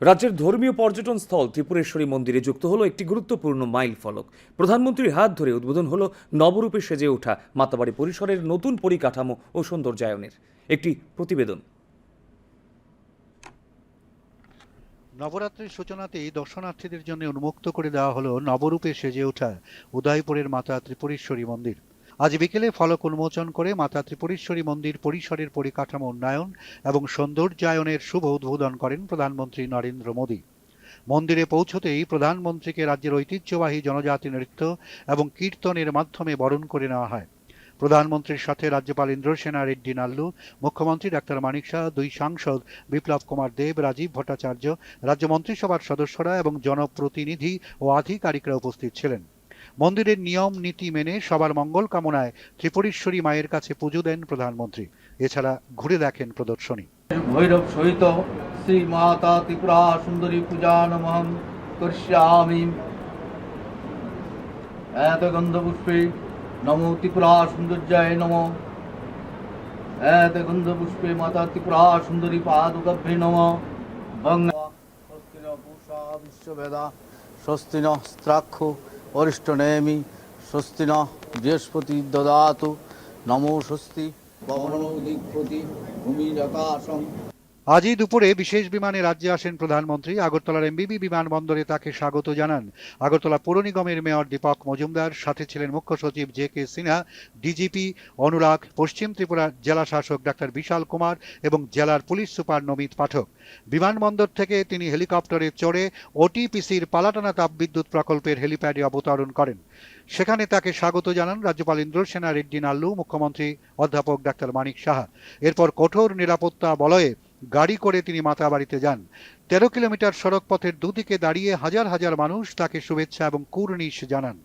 রাজ্যের ধর্মীয় পর্যটন স্থল ত্রিপুরেশ্বরী মন্দিরে যুক্ত হলো একটি গুরুত্বপূর্ণ মাইল ফলক। প্রধানমন্ত্রীর হাত ধরে উদ্বোধন হলো নবরূপে সেজে ওঠা মাতাবাড়ি পরিসরের নতুন পরিকাঠামো ও সৌন্দর্যায়নের একটি প্রতিবেদন। নবরাত্রির সূচনাতেই দর্শনার্থীদের জন্য উন্মুক্ত করে দেওয়া হলো নবরূপে সেজে ওঠা উদয়পুরের মাতা ত্রিপুরেশ্বরী মন্দির। আজ বিকেলে ফলক উন্মোচন করে মাতা ত্রিপুরেশ্বরী মন্দির পরিসরের পরিকাঠামো উন্নয়ন এবং সৌন্দর্যায়নের শুভ উদ্বোধন করেন প্রধানমন্ত্রী নরেন্দ্র মোদী। মন্দিরে পৌঁছতেই প্রধানমন্ত্রীকে রাজ্যের ঐতিহ্যবাহী জনজাতি নৃত্য এবং কীর্তনের মাধ্যমে বরণ করে নেওয়া হয়। প্রধানমন্ত্রীর সাথে রাজ্যপাল ইন্দ্রসেনা রেড্ডি নাল্লু, মুখ্যমন্ত্রী ডাক্তার মানিক শাহ, দুই সাংসদ বিপ্লব কুমার দেব, রাজীব ভট্টাচার্য, রাজ্য মন্ত্রিসভার সদস্যরা এবং জনপ্রতিনিধি ও আধিকারিকরা উপস্থিত ছিলেন। মন্দিরের নিয়ম, নীতি মেনে সবার মঙ্গল কামনায় ত্রিপুরেশ্বরী মায়ের কাছে পুজো দেন প্রধানমন্ত্রী। এছাড়া ঘুরে দেখেন প্রদর্শনী। ভৈরব সহিত শ্রী মাতা ত্রিপুরা সুন্দরী পূজা নমঃ করিষ্যামি। এত গন্ধপুষ্পে নমো ত্রিপুরা সৌন্দর্যায় নম। এত গন্ধপুষ্পে মাতা ত্রিপুরা সুন্দরী পাদুকাভ্যে নম। বঙ্গ স্বস্তি পূষা বিশ্ববেদা স্বস্তি স্ত্রাক্ষ অরিষ্ট নেমি স্বস্তি ন বৃহস্পতি দদাতু। নমো স্বস্তি। পবন দিগ্পতি ভূমিরাকাশম আজই দুপুরে বিশেষ বিমানে রাজ্যে আসেন প্রধানমন্ত্রী। আগরতলার এমবিবি বিমানবন্দরে তাকে স্বাগত জানান। আগরতলা পৌর নিগমের মেয়র দীপক মজুমদার, সাথে ছিলেন মুখ্য সচিব J K Sinha, DGP Anurag, পশ্চিম ত্রিপুরার জেলা শাসক ডাক্তার বিশাল কুমার এবং জেলার পুলিশ সুপার নমিত পাঠক। বিমানবন্দর থেকে তিনি হেলিকপ্টারে চড়ে ওটিপিসির পালাটানা তাপবিদ্যুৎ প্রকল্পের হেলিপ্যাডে অবতরণ করেন। সেখানে তাকে স্বাগত জানান রাজ্যপাল ইন্দ্রসেনা রেড্ডি নাল্লু, মুখ্যমন্ত্রী অধ্যাপক ডাক্তার মানিক সাহা। এরপর কঠোর নিরাপত্তা বলয়ে গাড়ি করে তিনি মাতাবাড়িতে যান। তেরো কিলোমিটার সড়ক পথের দুদিকে দাঁড়িয়ে হাজার হাজার মানুষ তাকে শুভেচ্ছা এবং কুর্নিশ জানান।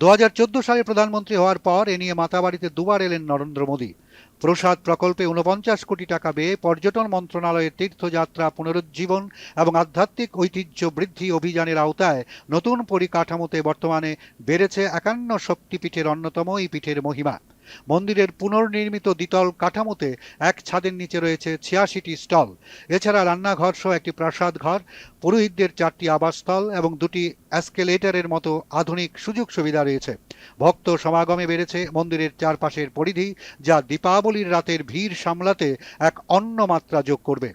দু হাজার চোদ্দ সালে প্রধানমন্ত্রী হওয়ার পর এ নিয়ে মাতাবাড়িতে দুবার এলেন নরেন্দ্র মোদী। প্রসাদ প্রকল্পে উনপঞ্চাশ কোটি টাকা ব্যয়ে পর্যটন মন্ত্রণালয়ের তীর্থযাত্রা পুনরুজ্জীবন এবং আধ্যাত্মিক ঐতিহ্য বৃদ্ধি অভিযানের আওতায় নতুন পরিকাঠামোতে বর্তমানে বেড়েছে একান্ন শক্তিপীঠের অন্যতম এই পীঠের মহিমা। মন্দিরের পুনর্নির্মিত দ্বিতল কাঠামোতে এক ছাদের নিচে রয়েছে ছিয়াশিটি স্টল। এছাড়া রান্নাঘর সহ একটি প্রাসাদ ঘর পুরোহিতদের চারটি আবাসস্থল এবং দুটি অ্যাসকেলেটরের মতো আধুনিক সুযোগ সুবিধা রয়েছে। ভক্ত সমাগমে বেড়েছে মন্দিরের চারপাশের পরিধি, যা দীপাবলির রাতের ভিড় সামলাতে এক অন্য মাত্রা যোগ করবে।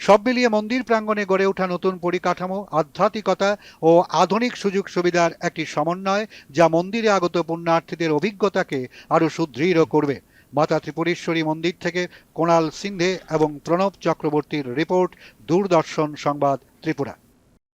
সব মিলিয়ে মন্দির প্রাঙ্গণে গড়ে ওঠা নতুন পরিকাঠামো, আধ্যাত্মিকতা ও আধুনিক সুযোগ সুবিধার একটি সমন্বয় যা মন্দিরে আগত পুণ্যার্থীদের অভিজ্ঞতাকে আরও সুদৃঢ় করবে। মাতা ত্রিপুরেশ্বরী মন্দির থেকে কোণাল সিন্ধে এবং প্রণব চক্রবর্তীর রিপোর্ট, দূরদর্শন সংবাদ ত্রিপুরা।